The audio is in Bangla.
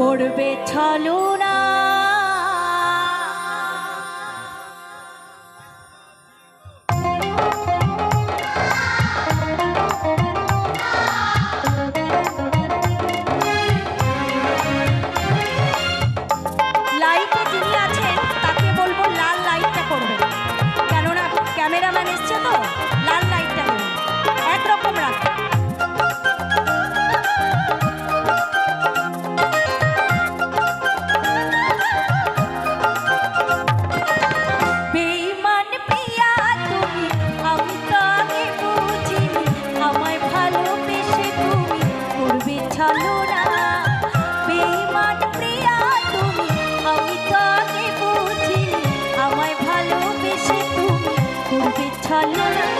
করবে ছলনা। ছলনা